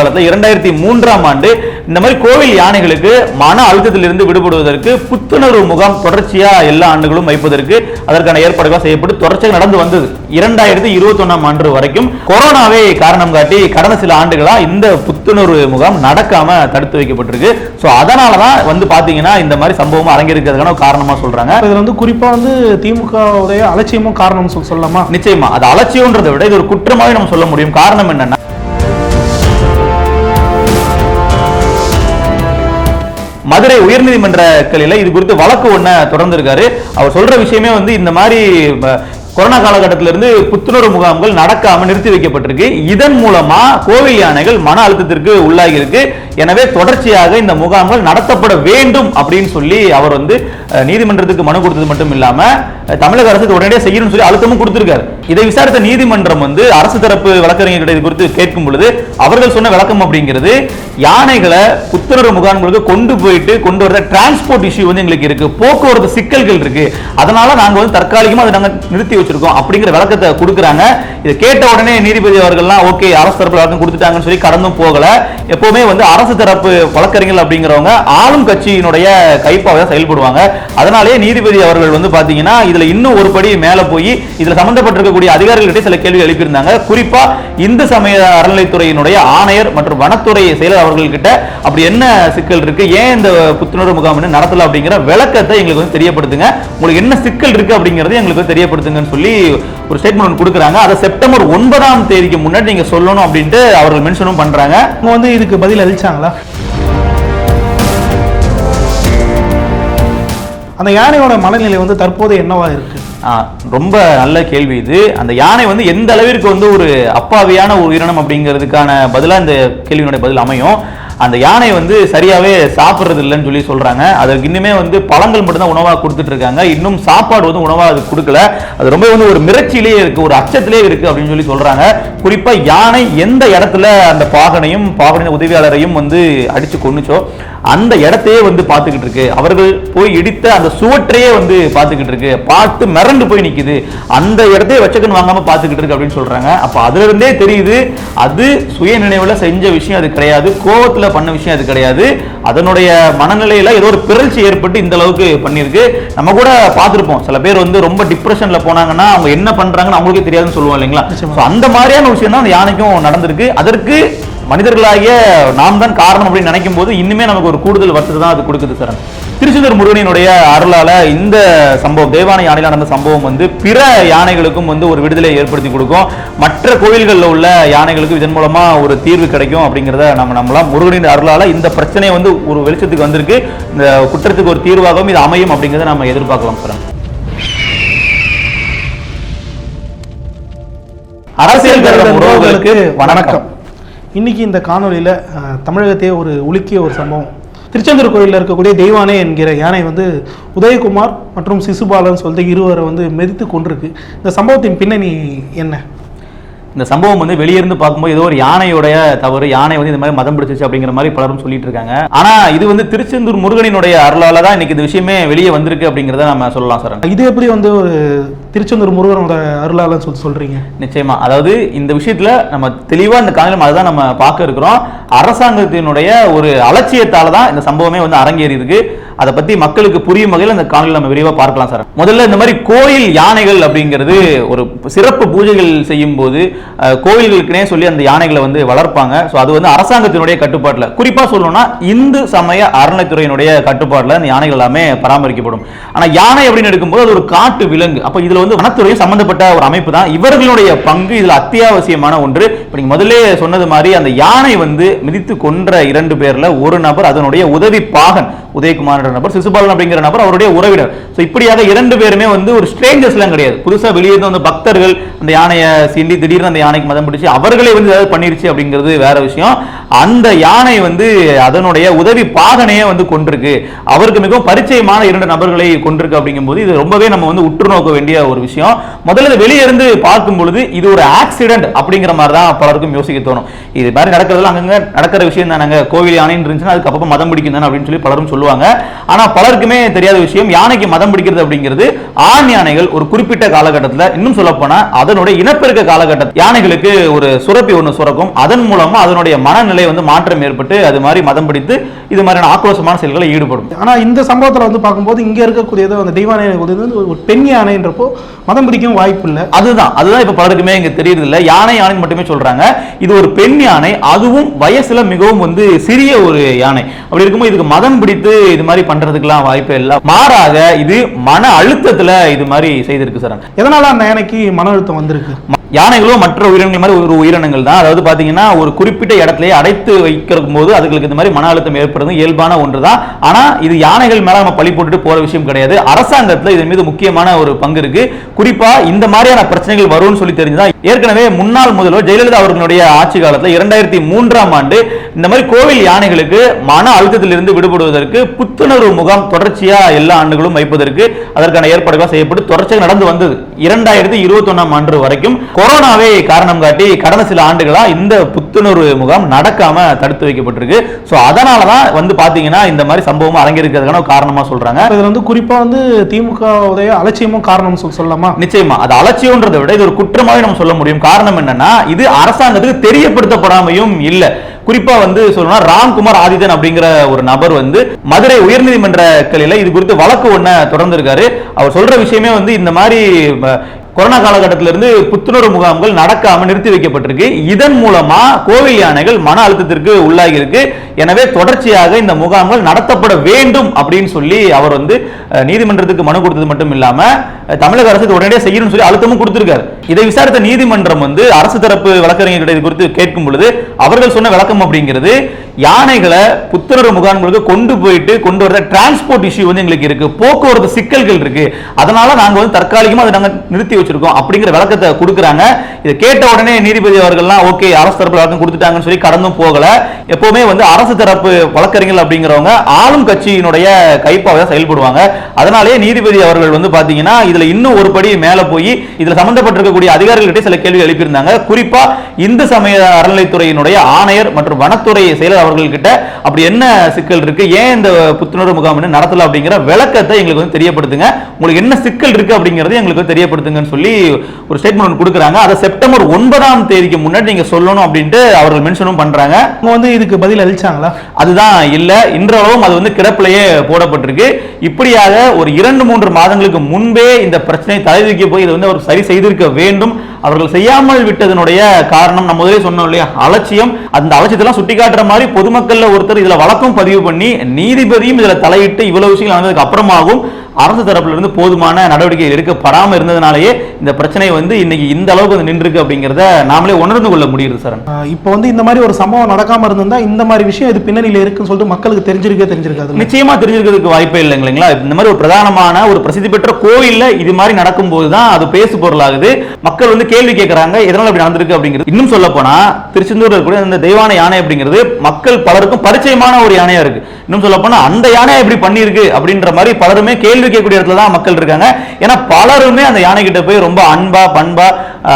காலத்துல இரண்டாயிரத்தி மூன்றாம் ஆண்டு இந்த மாதிரி கோவில் யானைகளுக்கு மன அழுத்தத்திலிருந்து விடுபடுவதற்கு புத்துணர்வு முகாம் தொடர்ச்சியா எல்லா ஆண்டுகளும் வைப்பதற்கு அதற்கான ஏற்பாடுகள் செய்யப்பட்டு தொடர்ச்சியாக நடந்து வந்தது. இரண்டாயிரத்தி இருபத்தி ஒன்னாம் ஆண்டு வரைக்கும் கொரோனாவே காரணம் காட்டி கடந்த சில ஆண்டுகளா இந்த புத்துணர்வு முகாம் நடக்காம தடுத்து வைக்கப்பட்டிருக்கு. சோ அதனாலதான் வந்து பாத்தீங்கன்னா இந்த மாதிரி சம்பவம் அரங்கேற்கிறதுக்கான காரணமா சொல்றாங்க. இதுல வந்து குறிப்பா வந்து திமுகவுடைய அலட்சியமும் காரணம் சொல் சொல்லலாமா? நிச்சயமா. அது அலட்சியம்ன்றதை விட இது ஒரு குற்றமாவே நம்ம சொல்ல முடியும். காரணம் என்னன்னா மதுரை உயர்நீதிமன்ற கிளையில் இது குறித்து வழக்கு ஒன்றை தொடர்ந்துருக்கார். அவர் சொல்ற விஷயமே வந்து இந்த மாதிரி கொரோனா காலகட்டத்திலிருந்து புத்துணர்வு முகாம்கள் நடக்காம நிறுத்தி வைக்கப்பட்டிருக்கு. இதன் மூலமா கோவில் யானைகள் மன அழுத்தத்திற்கு உள்ளாகி இருக்கு. எனவே தொடர்ச்சியாக இந்த முகாம்கள் நடத்தப்பட வேண்டும் அப்படின்னு சொல்லி அவர் வந்து நீதிமன்றத்துக்கு மனு கொடுத்தது மட்டும் இல்லாம தமிழக அரசுக்கு உடனடியாக செய்யணும்னு சொல்லி அழுத்தமும் கொடுத்திருக்காரு. இதை விசாரித்த நீதிமன்றம் வந்து அரசு தரப்பு வழக்கறிஞர்கிட்ட இது குறித்து கேட்கும் பொழுது அவர்கள் சொன்ன விளக்கம் அப்படிங்கிறது யானைகளை புத்துணர்வு முகாம்களுக்கு கொண்டு போயிட்டு கொண்டு வர டிரான்ஸ்போர்ட் இஷ்யூ வந்து எங்களுக்கு இருக்கு. போக்குவரத்து சிக்கல்கள் இருக்கு. அதனால நாங்கள் வந்து தற்காலிகமாக அதை நாங்கள் நிறுத்தி வச்சிருக்கோம் அப்படிங்கிற விளக்கத்தை கொடுக்குறாங்க. இதை கேட்ட உடனே நீதிபதி அவர்கள்லாம் ஓகே அரசு தரப்பு விளக்கம் கொடுத்துட்டாங்கன்னு சொல்லி கடந்தும் போகல. எப்பவுமே வந்து அரசு தரப்பு வழக்கறிஞர்கள் அப்படிங்கிறவங்க ஆளும் கட்சியினுடைய கைப்பாவை தான் செயல்படுவாங்க. அதனாலேயே நீதிபதி அவர்கள் வந்து பாத்தீங்கன்னா இதுல இன்னும் ஒரு படி மேல போய் இதுல சம்பந்தப்பட்டிருக்கக்கூடிய அதிகாரிகளிடையே சில கேள்வி எழுப்பியிருந்தாங்க. குறிப்பா இந்து சமய அறநிலைத்துறையினுடைய ஆணையர் மற்றும் வனத்துறை செயலர் அவர்கள்கிட்ட அப்படி என்ன சிக்கல் இருக்கு? ஏன் இந்த புத்துணர்வு முகாம் நடத்தல அப்படிங்கிற விளக்கத்தை எங்களுக்கு வந்து தெரியப்படுத்துங்க. உங்களுக்கு என்ன சிக்கல் இருக்கு அப்படிங்கறது எங்களுக்கு தெரியப்படுத்துங்கன்னு சொல்லி ஒரு ஸ்டேட்மெண்ட் கொடுக்குறாங்க. அதை செப்டம்பர் ஒன்பதாம் தேதிக்கு முன்னாடி நீங்க சொல்லணும் அப்படின்ட்டு அவர்கள் மென்ஷனும் பண்றாங்க. அவங்க வந்து இதுக்கு பதில் அளிச்சாங்களா? அந்த யானையோட மனநிலை வந்து தற்போது என்னவா இருக்கு? ரொம்ப நல்ல கேள்வி இது. அந்த யானை வந்து எந்த அளவிற்கு வந்து ஒரு அப்பாவியான ஒரு உயிரினம் அப்படிங்கிறதுக்கான பதிலா இந்த கேள்வியினுடைய பதில் அமையும். அந்த யானை வந்து சரியாவே சாப்பிட்றது இல்லைன்னு சொல்லி சொல்றாங்க. அதுக்கு இன்னுமே வந்து பழங்கள் மட்டும்தான் உணவாக கொடுத்துட்டு இருக்காங்க. இன்னும் சாப்பாடு வந்து உணவாக அது கொடுக்கல. அது ரொம்ப வந்து ஒரு மிரட்சியிலேயே இருக்கு ஒரு அச்சத்திலே இருக்கு அப்படின்னு சொல்லி சொல்றாங்க. குறிப்பா யானை எந்த இடத்துல அந்த பாகனையும் பாகனின் உதவியாளரையும் வந்து அடிச்சு கொன்னுச்சோ அந்த இடத்தையே வந்து பார்த்துக்கிட்டு இருக்கு. அவர்கள் போய் இடித்த அந்த சுவற்றையே வந்து பார்த்துக்கிட்டு இருக்கு. பார்த்து மிரண்டு போய் நிற்குது அந்த இடத்தையே வச்சக்கன் வாங்காம பார்த்துக்கிட்டு இருக்கு அப்படின்னு சொல்றாங்க. அப்போ அதுல இருந்தே தெரியுது அது சுய நினைவுல செஞ்ச விஷயம் அது கிடையாது. கோவத்தில் பண்ண விஷயம் அது கிடையாது. அதனுடைய மனநிலையில ஏதோ ஒரு பிறழ்ச்சி ஏற்பட்டு இந்த அளவுக்கு பண்ணியிருக்கு. நம்ம கூட பார்த்திருப்போம். சில பேர் வந்து ரொம்ப டிப்ரெஷன்ல போனாங்கன்னா அவங்க என்ன பண்றாங்கன்னு அவங்களுக்கே தெரியாதுன்னு சொல்லுவோம் இல்லைங்களா. So, அந்த மாதிரியான விஷயம் தான் அந்த யானைக்கும் நடந்திருக்கு. அதற்கு மனிதர்களாகிய நாம் தான் காரணம் அப்படின்னு நினைக்கும் போது இன்னுமே நமக்கு ஒரு கூடுதல் வருத்தத்தை தான் அது கொடுக்குது சார். திருச்செந்தூர் முருகனினுடைய அருளால இந்த சம்பவம் தேவானை யானையில் நடந்த சம்பவம் வந்து பிற யானைகளுக்கும் வந்து ஒரு விடுதலை ஏற்படுத்தி கொடுக்கும். மற்ற கோயில்களில் உள்ள யானைகளுக்கு இதன் மூலமா ஒரு தீர்வு கிடைக்கும் அப்படிங்கிறத நம்ம நம்பலாம். முருகனின் அருளால இந்த பிரச்சனை வந்து ஒரு வெளிச்சத்துக்கு வந்திருக்கு. இந்த குற்றத்துக்கு ஒரு தீர்வாகவும் இது அமையும் அப்படிங்கிறத நம்ம எதிர்பார்க்கலாம் சார். அரசியல் உறவுகளுக்கு வணக்கம். இன்னைக்கு இந்த காணொலியில தமிழகத்தையே ஒரு உலுக்கிய ஒரு சம்பவம். திருச்செந்தூர் கோயிலில் இருக்கக்கூடிய தெய்வானை என்கிற யானை வந்து உதயகுமார் மற்றும் சிசுபாலன் சொல்லிட்டு இருவரை வந்து மிதித்து கொண்டிருக்கு இந்த சம்பவத்தின் பின்னணி என்ன? இந்த சம்பவம் வந்து வெளியிருந்து பார்க்கும்போது ஏதோ ஒரு யானையோடைய தவறு யானை வந்து இந்த மாதிரி மதம் பிடிச்சிச்சு அப்படிங்கிற மாதிரி பலரும் சொல்லிட்டு இருக்காங்க. ஆனா இது வந்து திருச்செந்தூர் முருகனினுடைய அருளால தான் இன்னைக்கு இந்த விஷயமே வெளியே வந்திருக்கு அப்படிங்கிறத நம்ம சொல்லலாம் சார். இது எப்படி வந்து ஒரு திருச்செந்தூர் முருகனோட அருளாளன்னு சொல்லி சொல்றீங்க? நிச்சயமா. அதாவது இந்த விஷயத்துல நம்ம தெளிவா இந்த காலையில் அதுதான் நம்ம பார்க்க இருக்கிறோம். அரசாங்கத்தினுடைய ஒரு அலட்சியத்தால தான் இந்த சம்பவமே வந்து அரங்கேறி இருக்கு அதை பத்தி மக்களுக்கு புரியும் வகையில் அந்த காணொலி நம்ம விரிவாக பார்க்கலாம் சார். முதல்ல இந்த மாதிரி கோயில் யானைகள் அப்படிங்கிறது ஒரு சிறப்பு பூஜைகள் செய்யும் போது கோயில்களுக்குனே சொல்லி அந்த யானைகளை வந்து வளர்ப்பாங்க. ஸோ அது வந்து அரசாங்கத்தினுடைய கட்டுப்பாட்டில். குறிப்பாக சொல்லணும்னா இந்து சமய அறநிலைத்துறையினுடைய கட்டுப்பாட்டில் அந்த யானைகள் எல்லாமே பராமரிக்கப்படும். ஆனால் யானை அப்படின்னு எடுக்கும்போது அது ஒரு காட்டு விலங்கு. அப்போ இதில் வந்து வனத்துறையும் சம்பந்தப்பட்ட ஒரு அமைப்பு தான். இவர்களுடைய பங்கு இதில் அத்தியாவசியமான ஒன்று. இப்போ நீங்கள் முதல்ல சொன்னது மாதிரி அந்த யானை வந்து மிதித்து கொன்ற இரண்டு பேரில் ஒரு நபர் அதனுடைய உதவி பாகன் உதயகுமார் நபர் சிசுபாலன் அப்படிங்கிற நபர் அவருடைய உறவினர். ஸோ இப்படியாக இரண்டு பேருமே வந்து ஒரு ஸ்ட்ரேஞ்சர்ஸ்லாம் கிடையாது. புதுசாக வெளியே வந்து பக்தர்கள் அந்த யானையை சீண்டி திடீர்னு அந்த யானைக்கு மதம் பிடிச்சி அவர்களே வந்து ஏதாவது பண்ணிருச்சு அப்படிங்கிறது வேற விஷயம். அந்த யானை வந்து அதனுடைய உதவி பாகனையே வந்து கொண்டிருக்கு அவருக்கு மிகவும் பரிச்சயமான இரண்டு நபர்களை கொண்டிருக்கு அப்படிங்கும்போது இது ரொம்பவே நம்ம வந்து உற்று நோக்க வேண்டிய ஒரு விஷயம். முதல்ல வெளியே இருந்து பார்க்கும் பொழுது இது ஒரு ஆக்சிடென்ட் அப்படிங்கிற மாதிரி தான் பலருக்கும் யோசிக்க தோணும். இது மாதிரி நடக்கிறதுல அங்கங்க நடக்கிற விஷயம் தானங்க. கோவில் யானைன்னு இருந்துச்சுன்னா அதுக்கு அப்பப்போ மதம் பிடிக்கும் தானே அப்படின்னு சொல்லி பலரும் சொல்லுவாங்க. ஆனா பலருக்குமே தெரியாத விஷயம் யானைக்கு மதம் பிடிக்கிறது அப்படிங்கிறது ஆண் யானைகள் ஒரு குறிப்பிட்ட காலகட்டத்தில் இன்னும் சொல்ல போனா அதனுடைய இனப்பெருக்க காலகட்டத்தில் யானைகளுக்கு ஒரு சுரப்பி ஒன்று சுரக்கும். அதன் மூலமா அதனுடைய மனநிலை வந்து மாற்றம் ஏற்பட்டு அது மாதிரி மதம் பிடித்து இது மாதிரியான ஆக்ரோஷமான செயல்களை ஈடுபடும். ஆனா இந்த சம்பவத்துல வந்து பார்க்கும்போது இங்க இருக்கக்கூடியது அந்த தெய்வ யானை வந்து ஒரு பெண் யானைன்றப்போ மதம் பிடிக்கவும் வாய்ப்பு இல்லை. அதுதான். அதுதான் இப்ப பலருக்குமே இங்க தெரியுது இல்ல யானை யானை மட்டுமே சொல்றாங்க இது ஒரு பெண் யானை அதுவும் வயசுல மிகவும் வந்து சிறிய ஒரு யானை. அப்படி இருக்கும்போது இதுக்கு மதம் பிடித்து இது மாதிரி பண்றதுக்கெல்லாம் வாய்ப்பே இல்லை. மாறாக இது மன அழுத்தத்துல இது மாதிரி செய்திருக்கு சார். எதனால அந்த யானைக்கு மன அழுத்தம் வந்திருக்கு? யானைகளும் மற்ற உயிரினங்கள் மாதிரி ஒரு உயிரினங்கள் தான். அதாவது பார்த்தீங்கன்னா ஒரு குறிப்பிட்ட இடத்திலேயே அடைத்து வைக்கிற போது அதுகளுக்கு இந்த மாதிரி மன அழுத்தம் ஏற்படுறது இயல்பான ஒன்று தான் ஆனால் இது யானைகள் மேலே நம்ம பழி போட்டுட்டு போகிற விஷயம் கிடையாது. அரசாங்கத்தில் இதன் மீது முக்கியமான ஒரு பங்கு இருக்கு. குறிப்பாக இந்த மாதிரியான பிரச்சனைகள் வரும்னு சொல்லி தெரிஞ்சுதான் ஏற்கனவே முன்னாள் முதல்வர் ஜெயலலிதா அவர்களுடைய ஆட்சி காலத்தில் இரண்டாயிரத்தி மூன்றாம் ஆண்டு இந்த மாதிரி கோவில் யானைகளுக்கு மன அழுத்தத்திலிருந்து விடுபடுவதற்கு புத்துணர்வு முகாம் தொடர்ச்சியாக எல்லா ஆண்டுகளும் வைப்பதற்கு அதற்கான ஏற்பாடுகள் செய்யப்பட்டு தொடர்ச்சியாக நடந்து வந்தது. இரண்டாயிரத்தி இருபத்தொன்னாம் ஆண்டு வரைக்கும் கொரோனாவே காரணம் காட்டி கடந்த சில ஆண்டுகளா இந்த புத்துணர்வு முகாம் நடக்காம தடுத்து வைக்கப்பட்டிருக்கு. சோ அதனாலதான் வந்து பாத்தீங்கன்னா இந்த மாதிரி சம்பவம் அரங்கேறிக்கிறதுக்கான ஒரு காரணமா சொல்றாங்க. அப்ப இதுல வந்து குறிப்பா வந்து திமுக உடைய அலட்சியமும் காரணம் சொல் சொல்லலாமா? நிச்சயமா. அது அலட்சியம்ன்றதை விட இது ஒரு குற்றமாவே நம்ம சொல்ல முடியும். காரணம் என்னன்னா இது அரசாங்கத்துக்கு தெரியப்படுத்தப்படாமையும் இல்ல. குறிப்பா வந்து சொல்லணும்னா ராம்குமார் ஆதித்தன் அப்படிங்கிற ஒரு நபர் வந்து மதுரை உயர்நீதிமன்ற கிளையில இது குறித்து வழக்கு ஒண்ண தொடர்ந்திருக்காரு. அவர் சொல்ற விஷயமே வந்து இந்த மாதிரி கொரோனா காலகட்டத்திலிருந்து புத்துணர்வு முகாம்கள் நடக்காம நிறுத்தி வைக்கப்பட்டிருக்கு. இதன் மூலமா கோவில் யானைகள் மன அழுத்தத்திற்கு உள்ளாகி இருக்கு. எனவே தொடர்ச்சியாக இந்த முகாம்கள் நடத்தப்பட வேண்டும் அப்படின்னு சொல்லி அவர் வந்து நீதிமன்றத்துக்கு மனு கொடுத்தது மட்டும் இல்லாம தமிழக அரசு உடனடியாக செய்யணும்னு சொல்லி அழுத்தமும் கொடுத்திருக்காரு. இதை விசாரித்த நீதிமன்றம் வந்து அரசு தரப்பு வழக்கறிஞர்கிட்ட குறித்து கேட்கும் பொழுது அவர்கள் சொன்ன விளக்கம் அப்படிங்கிறது யானைகளை புத்துணர்வு முகாம்களுக்கு கொண்டு போயிட்டு கொண்டு வர டிரான்ஸ்போர்ட் இஷ்யூ வந்து எங்களுக்கு இருக்கு. போக்குவரத்து சிக்கல்கள் இருக்கு. அதனால நாங்கள் வந்து தற்காலிகமாக அதை நாங்கள் நிறுத்தி வச்சிருக்கோம் அப்படிங்கிற விளக்கத்தை கொடுக்குறாங்க. இதை கேட்ட உடனே நீதிபதி அவர்கள்லாம் ஓகே அரசு தரப்பு வழக்கம் கொடுத்துட்டாங்கன்னு சொல்லி கடந்தும் போகல. எப்பவுமே வந்து அரசு தரப்பு வழக்கறிஞர்கள் அப்படிங்கிறவங்க ஆளும் கட்சியினுடைய கைப்பாவை தான் செயல்படுவாங்க. அதனாலேயே நீதிபதி அவர்கள் வந்து பாத்தீங்கன்னா இதுல இன்னும் ஒரு படி மேல போய் இதுல சம்பந்தப்பட்டிருக்கக்கூடிய அதிகாரிகள்கிட்ட சில கேள்வி எழுப்பியிருந்தாங்க. குறிப்பா இந்து சமய அறநிலைத்துறையினுடைய ஆணையர் மற்றும் வனத்துறை செயலர் அவர்கள்கிட்ட அப்படி என்ன சிக்கல் இருக்கு? ஏன் இந்த புத்துணர்வு முகாம் நடத்தல அப்படிங்கிற விளக்கத்தை எங்களுக்கு வந்து தெரியப்படுத்துங்க. உங்களுக்கு என்ன சிக்கல் இருக்கு அப்படிங்கறது எங்களுக்கு தெரியப்படுத்துங்கன்னு சொல்லி ஒரு ஸ்டேட்மெண்ட் கொடுக்குறாங்க. அதை செப்டம்பர் ஒன்பதாம் தேதிக்கு முன்னாடி நீங்க சொல்லணும் அப்படின்ட்டு அவர்கள் மென்ஷனும் பண்றாங்க. அவங்க வந்து இதுக்கு பதில் அளிச்சாங்களா? அதுதான் இல்ல. இன்றளவும் அது வந்து கிடப்பிலேயே போடப்பட்டிருக்கு. இப்படியாக ஒரு இரண்டு மூன்று மாதங்களுக்கு முன்பே இந்த பிரச்சனை தலைதூக்கி போய் இதை வந்து அவர் சரி செய்திருக்க வேண்டும். அவர்கள் செய்யாமல் விட்டதனுடைய காரணம் நம்ம முதலே சொன்னோம் இல்லையா? அலட்சியம். அந்த அலட்சியத்தெல்லாம் சுட்டி காட்டுற மாதிரி பொதுமக்கள்ல ஒருத்தர் இதுல வழக்கம் பதிவு பண்ணி நீதிபதியும் இதுல தலையிட்டு இவ்வளவு விஷயங்கள் நடந்ததுக்கு அப்புறமாகவும் அரசு தரப்புல இருந்து போதுமான நடவடிக்கை எடுக்கப்படாம இருந்ததுனாலேயே இந்த பிரச்சனை வந்து இன்னைக்கு இந்த அளவுக்கு வந்து நின்றுருக்கு அப்படிங்கிறத நாமளே உணர்ந்து கொள்ள முடியுது சார். இப்போ வந்து இந்த மாதிரி ஒரு சம்பவம் நடக்காம இருந்திருந்தா இந்த மாதிரி விஷயம் இது பின்னணியில இருக்குன்னு சொல்லிட்டு மக்களுக்கு தெரிஞ்சிருக்கே தெரிஞ்சிருக்காது நிச்சயமா தெரிஞ்சிருக்கிறதுக்கு வாய்ப்பே இல்லை இல்லைங்களா? இந்த மாதிரி ஒரு பிரதானமான ஒரு பிரசித்தி பெற்ற கோவில்ல இது மாதிரி நடக்கும்போது தான் அது பேசு பொருளாகுது. மக்கள் வந்து கேள்வி கேட்கறாங்க எதனால அப்படி நடந்திருக்கு அப்படிங்கிறது. இன்னும் சொல்ல போனா திருச்செந்தூர்ல இருக்கக்கூடிய இந்த தெய்வான யானை அப்படிங்கிறது மக்கள் பலருக்கும் பரிச்சயமான ஒரு யானையா இருக்கு. இன்னும் சொல்ல போனா அந்த யானை இப்படி பண்ணியிருக்கு அப்படின்ற மாதிரி பலருமே கேள்வி கேட்கக்கூடிய இடத்துல தான் மக்கள் இருக்காங்க. ஏன்னா பலருமே அந்த யானை கிட்ட போய் ரொம்ப அன்பா பண்பா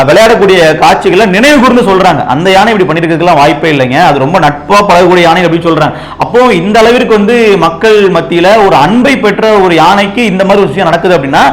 விளையாடக்கூடிய காட்சிகளை நினைவு கூர்ந்து சொல்றாங்க. அந்த யானை இப்படி பண்ணிருக்கிறதுக்கெல்லாம் வாய்ப்பே இல்லைங்க. அது ரொம்ப நட்பா பழகக்கூடிய யானை அப்படின்னு சொல்றாங்க. அப்போ இந்த அளவிற்கு வந்து மக்கள் மத்தியில ஒரு அன்பை பெற்ற ஒரு யானைக்கு இந்த மாதிரி விஷயம் நடக்குது அப்படின்னா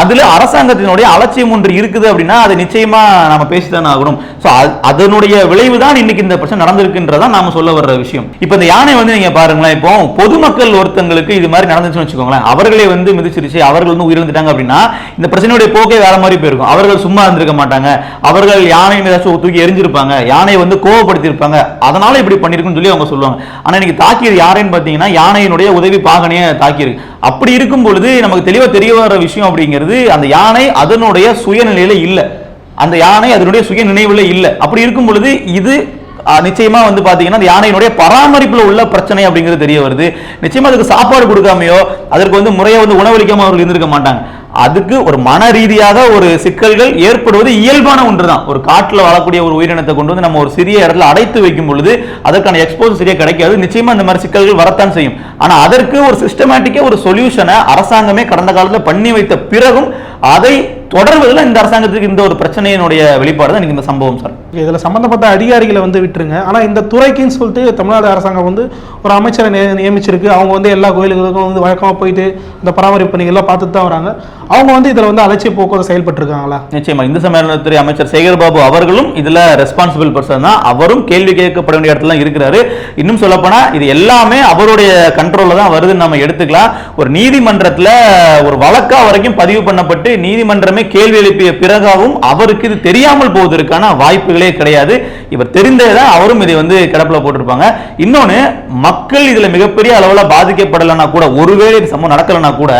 அதுல அரசாங்கத்தினுடைய அலட்சியம் ஒன்று இருக்குது அப்படின்னா அது நிச்சயமா நம்ம பேசித்தானே ஆகணும். சோ அதனுடைய விளைவு தான் இன்னைக்கு இந்த பிரச்சனை நடந்திருக்குன்றதான் நாம சொல்ல வர்ற விஷயம். இப்போ இந்த யானை வந்து நீங்க பாருங்களேன் இப்போ பொதுமக்கள் ஒருத்தங்களுக்கு இது மாதிரி நடந்துச்சுன்னு வச்சுக்கோங்களேன் அவர்களே வந்து மிதிச்சிருச்சு அவர்கள் வந்து உயிரிழந்துட்டாங்க அப்படின்னா இந்த பிரச்சனையுடைய போக்கே வேற மாதிரி போயிருக்கும். அவர்கள் சும்மா இருந்திருக்க மாட்டாங்க. அவர்கள் யானை ஏதாச்சும் தூக்கி எரிஞ்சிருப்பாங்க யானையை வந்து கோவப்படுத்தியிருப்பாங்க. அதனால இப்படி பண்ணிருக்குன்னு சொல்லி அவங்க சொல்லுவாங்க. ஆனா இன்னைக்கு தாக்கியது யாரைன்னு பாத்தீங்கன்னா யானையினுடைய உதவி பாகனையே தாக்கியிருக்கு. அப்படி இருக்கும் பொழுது நமக்கு தெளிவா தெரிய வர விஷயம் அப்படிங்கிறது அந்த யானை அதனுடைய சுயநிலையில இல்ல. அந்த யானை அதனுடைய சுய நினைவுல இல்ல. அப்படி இருக்கும் பொழுது இது நிச்சயமா வந்து பாத்தீங்கன்னா அந்த யானையினுடைய பராமரிப்புல உள்ள பிரச்சனை அப்படிங்கிறது தெரிய வருது. நிச்சயமா அதுக்கு சாப்பாடு கொடுக்காமையோ அதற்கு வந்து முறையை வந்து உணவளிக்காம அவர்கள் இருந்திருக்க மாட்டாங்க. அதுக்கு ஒரு மன ரீதியாக ஒரு சிக்கல்கள் ஏற்படுவது இயல்பான ஒன்று தான் ஒரு காட்டில் வாழக்கூடிய ஒரு உயிரினத்தை கொண்டு வந்து நம்ம ஒரு சிறிய இடத்துல அடைத்து வைக்கும் பொழுது அதற்கான எக்ஸ்போஸ் சரியாக கிடைக்காது. நிச்சயமா இந்த மாதிரி சிக்கல்கள் வரத்தான் செய்யும். ஆனால் அதற்கு ஒரு சிஸ்டமேட்டிக்காக ஒரு சொல்யூஷனை அரசாங்கமே கடந்த காலத்தில் பண்ணி வைத்த பிறகும் அதை தொடர்வதில் இந்த அரசாங்கத்துக்கு இந்த ஒரு பிரச்சனையினுடைய வெளிப்பாடு தான் இந்த சம்பவம் சார். இதில் சம்பந்தப்பட்ட அதிகாரிகளை வந்து விட்டுருங்க. ஆனால் இந்த துறைக்குன்னு சொல்லிட்டு தமிழ்நாடு அரசாங்கம் வந்து ஒரு அமைச்சரை நியமிச்சிருக்கு. அவங்க வந்து எல்லா கோயில்களுக்கும் வந்து வழக்கமாக போயிட்டு இந்த பராமரிப்பு பணிகள்லாம் பார்த்துட்டு தான் வராங்க. அவங்க வந்து இதில் வந்து அலட்சிய போக்குவரத்து செயல்பட்டுருக்காங்களா? நிச்சயமா. இந்து சமயத்துறை அமைச்சர் சேகர் பாபு அவர்களும் இதுல ரெஸ்பான்சிபிள் பர்சன் தான். அவரும் கேள்வி கேட்கப்பட வேண்டிய இடத்துல இருக்கிறாரு. இன்னும் சொல்லப்போனா இது எல்லாமே அவருடைய கண்ட்ரோல்ல தான் வருதுன்னு நம்ம எடுத்துக்கலாம். ஒரு நீதிமன்றத்துல ஒரு வழக்கா வரைக்கும் பதிவு பண்ணப்பட்டு நீதிமன்றமே கேள்வி எழுப்பிய பிறகாவும் அவருக்கு இது தெரியாமல் போவதற்கான வாய்ப்புகளே கிடையாது. இவர் தெரிந்ததான் அவரும் இதை வந்து கிடப்பில் போட்டிருப்பாங்க. இன்னொன்னு மக்கள் இதுல மிகப்பெரிய அளவுல பாதிக்கப்படலைன்னா கூட ஒருவேளை சம்பவம் நடக்கலைன்னா கூட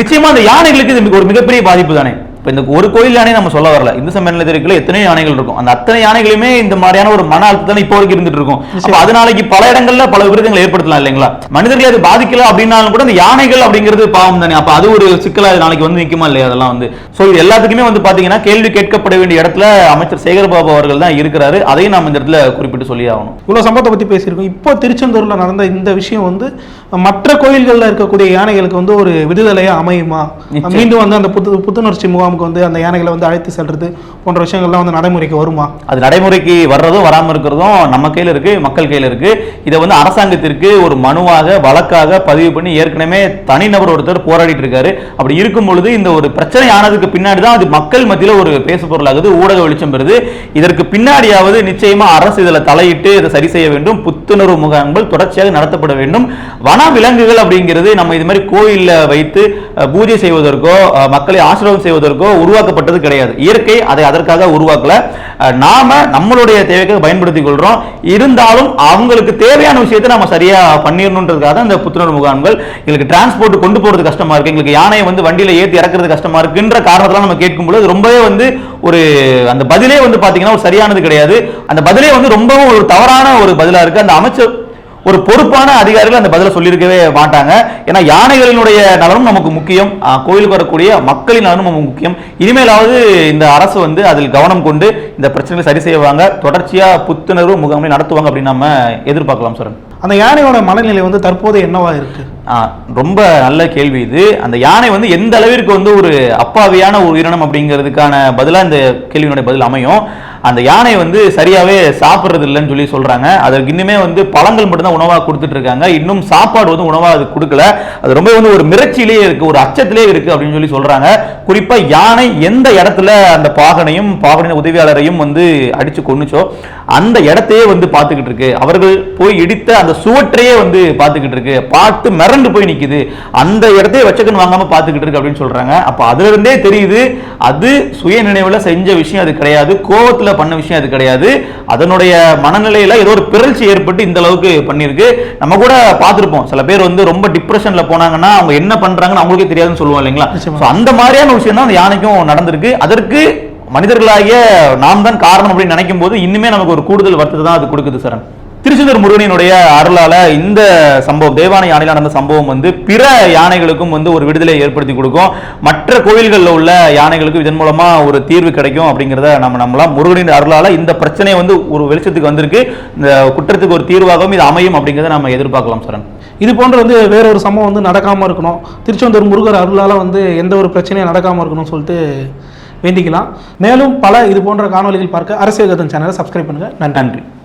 நிச்சயமா அந்த யானைகளுக்கு இது ஒரு மிகப்பெரிய பாதிப்பு தானே இப்போ இந்த ஒரு கோயில் யானை நம்ம சொல்ல வரல. இந்து சமய நிலையத்திற்குள்ள எத்தனையோ யானைகள் இருக்கும். அந்த அத்தனை யானைகளுமே இந்த மாதிரியான ஒரு மன அழுத்தம் இப்போ வரைக்கும் இருந்துட்டு இருக்கும். அப்ப அது நாளைக்கு பல இடங்கள்ல பல விருதுகளை ஏற்படுத்தலாம் இல்லைங்களா? மனிதர்களை அது பாதிக்கல அப்படின்னாலும் கூட அந்த யானைகள் அப்படிங்கிறது பாவம் தானே. அப்ப அது ஒரு சிக்கலா நாளைக்கு வந்து நிக்குமா இல்லையா அதெல்லாம் வந்து. சோ இது எல்லாத்துக்குமே வந்து பாத்தீங்கன்னா கேள்வி கேட்கப்பட வேண்டிய இடத்துல அமைச்சர் சேகர் பாபு அவர்கள் தான் இருக்கிறாரு. அதையும் நாம் இந்த இடத்துல குறிப்பிட்டு சொல்லி ஆகணும். இவ்வளோ சம்பவத்தை பற்றி பேசியிருக்கோம். இப்போ திருச்செந்தூரில் நடந்த இந்த விஷயம் வந்து மற்ற கோயில்களில் இருக்கக்கூடிய யானைகளுக்கு வந்து ஒரு விடுதலையாக அமையுமா. மீண்டும் வந்து அந்த புத்து புத்துணர்ச்சி முகாமுக்கு வந்து அந்த யானைகளை வந்து அழைத்து செல்றது போன்ற விஷயங்கள்லாம் வந்து நடைமுறைக்கு வருமா? அது நடைமுறைக்கு வர்றதும் வராம இருக்கிறதும் நம்ம கையில இருக்கு மக்கள் கையில இருக்கு. இதை வந்து அரசாங்கத்திற்கு ஒரு மனுவாக வழக்காக பதிவு பண்ணி ஏற்கனவே தனிநபர் ஒருத்தர் போராடிட்டு இருக்காரு. அப்படி இருக்கும் பொழுது இந்த ஒரு பிரச்சனை ஆனதுக்கு பின்னாடி தான் அது மக்கள் மத்தியில ஒரு பேசு பொருளாகுது ஊடக வெளிச்சம் பெறுது. இதற்கு பின்னாடியாவது நிச்சயமா அரசு இதுல தலையிட்டு இதை சரி செய்ய வேண்டும். புத்துணர்வு முகாம்கள் தொடர்ச்சியாக நடத்தப்பட வேண்டும். வன விலங்குகள் அப்படிங்கிறது நம்ம இது மாதிரி கோயிலில் வைத்து பூஜை செய்வதற்கோ மக்களை ஆசிரமம் செய்வதற்கோ உருவாக்கப்பட்டது கிடையாது. இயற்கை அதை அதற்காக உருவாக்கல. நாம நம்மளுடைய தேவைக்காக பயன்படுத்திக் கொள்றோம். இருந்தாலும் அவங்களுக்கு தேவையான விஷயத்தை நம்ம சரியா பண்ணிடணுன்றதுக்காக தான் இந்த புத்துணர்வு முகாம்கள் எங்களுக்கு டிரான்ஸ்போர்ட் கொண்டு போறது கஷ்டமா இருக்கு. எங்களுக்கு யானையை வந்து வண்டியில ஏத்தி இறக்குறது கஷ்டமா இருக்குன்ற காரணத்தெல்லாம் நம்ம கேட்கும்போது ரொம்பவே வந்து ஒரு அந்த பதிலே வந்து பாத்தீங்கன்னா ஒரு சரியானது கிடையாது. அந்த பதிலே வந்து ரொம்பவும் ஒரு தவறான ஒரு பதிலா இருக்கு. அந்த அமைச்சர் ஒரு பொறுப்பான அதிகாரிகள் அந்த பதிலை சொல்லியிருக்கவே மாட்டாங்க. ஏன்னா யானைகளினுடைய நலனும் நமக்கு முக்கியம். கோயிலுக்கு வரக்கூடிய மக்களின் நலனும் நமக்கு முக்கியம். இனிமேலாவது இந்த அரசு வந்து அதில் கவனம் கொண்டு இந்த பிரச்சனைகளை சரி செய்வாங்க தொடர்ச்சியா புத்துணர்வு முகாமை நடத்துவாங்க அப்படின்னு நம்ம எதிர்பார்க்கலாம் சார். அந்த யானையோட மனநிலை வந்து தற்போது என்னவா இருக்கு? ரொம்ப நல்ல கேள்வி இது. அந்த யானை வந்து எந்த அளவிற்கு வந்து ஒரு அப்பாவியான ஒரு உயிரினம் அப்படிங்கிறதுக்கான பதிலா இந்த கேள்வியினுடைய பதில் அமையும். அந்த யானை வந்து சரியாவே சாப்பிட்றது இல்லைன்னு சொல்லி சொல்றாங்க. அதற்கு இன்னுமே வந்து பழங்கள் மட்டும்தான் உணவாக கொடுத்துட்டு இருக்காங்க இன்னும் சாப்பாடு வந்து உணவாக அது கொடுக்கல. அது ரொம்ப வந்து ஒரு மிரட்சியிலே இருக்கு ஒரு அச்சத்திலே இருக்கு அப்படின்னு சொல்லி சொல்றாங்க. குறிப்பா யானை எந்த இடத்துல அந்த பாகனையும் பாகனின் உதவியாளரையும் வந்து அடிச்சு கொன்னுச்சோ அந்த இடத்தையே வந்து பார்த்துக்கிட்டு இருக்கு அவர்கள் போய் இடித்த அந்த சுவற்றையே வந்து பார்த்துக்கிட்டு இருக்கு பார்த்து மிரண்டு போய் நிற்குது அந்த இடத்தையே வச்சக்கன் வாங்காம பார்த்துக்கிட்டு இருக்கு அப்படின்னு சொல்றாங்க. அப்போ அதுல இருந்தே தெரியுது அது சுய நினைவுல செஞ்ச விஷயம் அது கிடையாது. கோவத்தில் பண்ண விஷயம் அது கிடையாது. அதனுடைய மனநிலையில ஏதோ ஒரு பிறழ்ச்சி ஏற்பட்டு இந்த அளவுக்கு பண்ணியிருக்கு. நம்ம கூட பார்த்திருப்போம். சில பேர் வந்து ரொம்ப டிப்ரெஷன்ல போனாங்கன்னா அவங்க என்ன பண்றாங்கன்னு அவங்களுக்கே தெரியாதுன்னு சொல்லுவோம் இல்லைங்களா? அந்த மாதிரியான விஷயம் தான் அந்த யானைக்கும் நடந்திருக்கு. அதற்கு மனிதர்களாகிய நாம் தான் காரணம் அப்படின்னு நினைக்கும் போது இன்னுமே நமக்கு ஒரு கூடுதல் வருத்தத்தை தான் அது கொடுக்குது சரண் திருச்செந்தூர் முருகனினுடைய அருளால இந்த சம்பவம் தேவான யானையில் நடந்த சம்பவம் வந்து பிற யானைகளுக்கும் வந்து ஒரு விடுதலை ஏற்படுத்தி கொடுக்கும். மற்ற கோயில்களில் உள்ள யானைகளுக்கு இதன் மூலமா ஒரு தீர்வு கிடைக்கும் அப்படிங்கிறத நம்ம நம்பலாம். முருகனின் அருளால இந்த பிரச்சனை வந்து ஒரு வெளிச்சத்துக்கு வந்திருக்கு. இந்த குற்றத்துக்கு ஒரு தீர்வாகவும் இது அமையும் அப்படிங்கிறத நம்ம எதிர்பார்க்கலாம் சரண். இது போன்ற வந்து வேற ஒரு சம்பவம் வந்து நடக்காம இருக்கணும். திருச்செந்தூர் முருகர் அருளால வந்து எந்த ஒரு பிரச்சனையும் நடக்காம இருக்கணும்னு சொல்லிட்டு வேண்டிக்கலாம். மேலும் பல இது போன்ற காணொளிகள் பார்க்க அரசியல் கதன் சேனலை சப்ஸ்கிரைப் பண்ணுங்க. நன்றி. நன்றி.